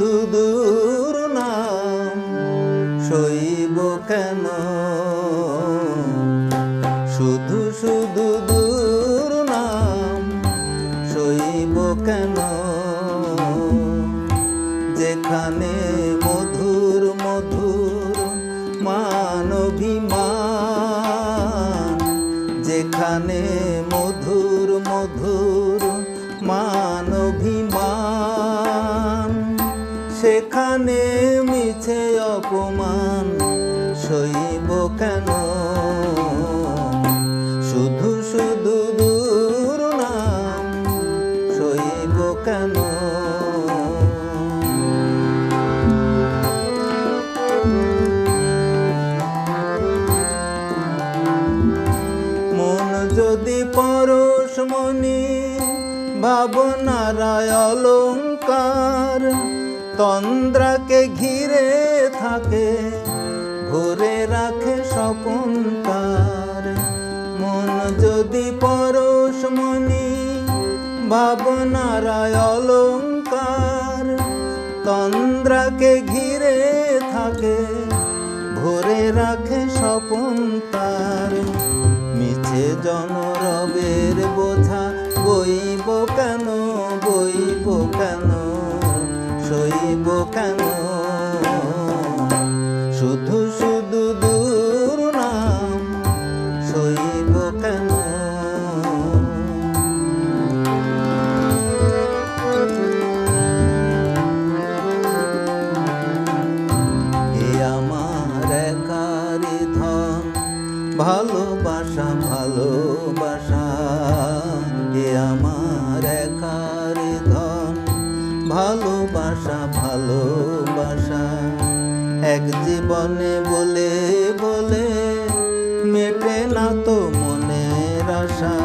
দুদূর নাম শৈব কেন? শুধু শুধু দূর নাম শৈব কেন? যেখানে মধুর মধুর মানভিমা সেখানে মিছে অপমান সইব কেন? শুধু শুধু দূর নাম সইব কেন? মন যদি পরশমণি ভাবনারায় অলঙ্কার তন্দ্রাকে ঘিরে থাকে, ভরে রাখে স্বপনকার মন যদি পরশমণি ভাবনারায় অলঙ্কার। তন্দ্রাকে ঘিরে থাকে, ভরে রাখে স্বপন তার। মিছে জনরবের বোঝা, বইব কেন বইব কেন? সইব কেন? শুধু শুধু দূর নাম সইব কেন? আমার একারি ধন ভালোবাসা ভালোবাসা এক জীবনে বলে বলে মেটে না তো মনের আশা।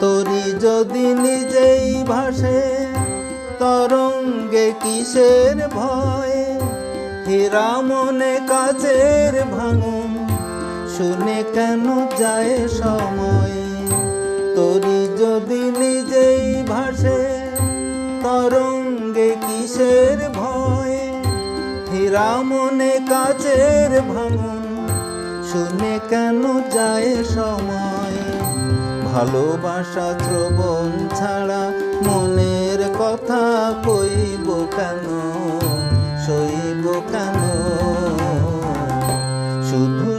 তোরি যদি নিজেই ভাসে, তরঙ্গে কিসের ভয়? হীরা মনে কাজের ভাঙন, শুনে কেন যায় সময়? তোরি যদি হীরা মনে কাজের ভাঙন, শুনে কেন যায় সময়? ভালোবাসা শ্রবণ ছাড়া মনের কথা কইব কেন? সইব কেন? শুধু